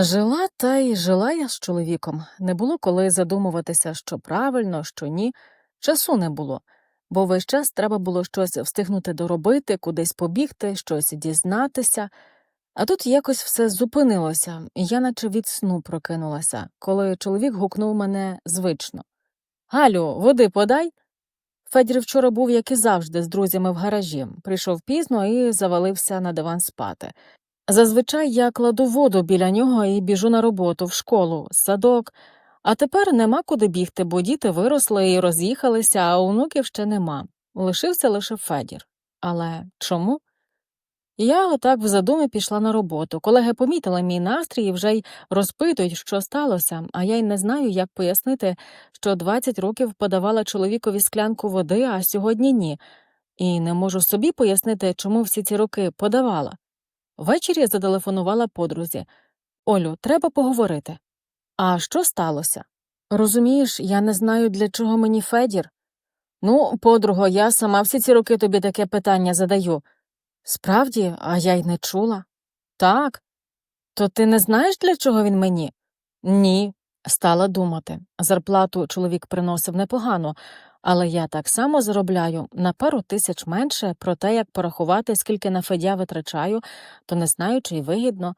Жила та й жила я з чоловіком. Не було коли задумуватися, що правильно, що ні. Часу не було, бо весь час треба було щось встигнути доробити, кудись побігти, щось дізнатися. А тут якось все зупинилося, я наче від сну прокинулася, коли чоловік гукнув мене звично. Галю, води подай. Федір вчора був, як і завжди, з друзями в гаражі, прийшов пізно і завалився на диван спати. Зазвичай я кладу воду біля нього і біжу на роботу, в школу, садок. А тепер нема куди бігти, бо діти виросли і роз'їхалися, а онуків ще нема. Лишився лише Федір. Але чому? Я отак в задумі пішла на роботу. Колеги помітили мій настрій і вже й розпитують, що сталося, а я й не знаю, як пояснити, що 20 років подавала чоловікові склянку води, а сьогодні ні. І не можу собі пояснити, чому всі ці роки подавала. Ввечері зателефонувала подрузі. Олю, треба поговорити. А що сталося? Розумієш, я не знаю, для чого мені Федір. Ну, подруго, я сама всі ці роки тобі таке питання задаю. Справді, а я й не чула. Так. То ти не знаєш, для чого він мені? Ні. Стала думати. Зарплату чоловік приносив непогано, але я так само заробляю на пару тисяч менше, проте як порахувати, скільки на Федя витрачаю, то не знаю, чи й вигідно.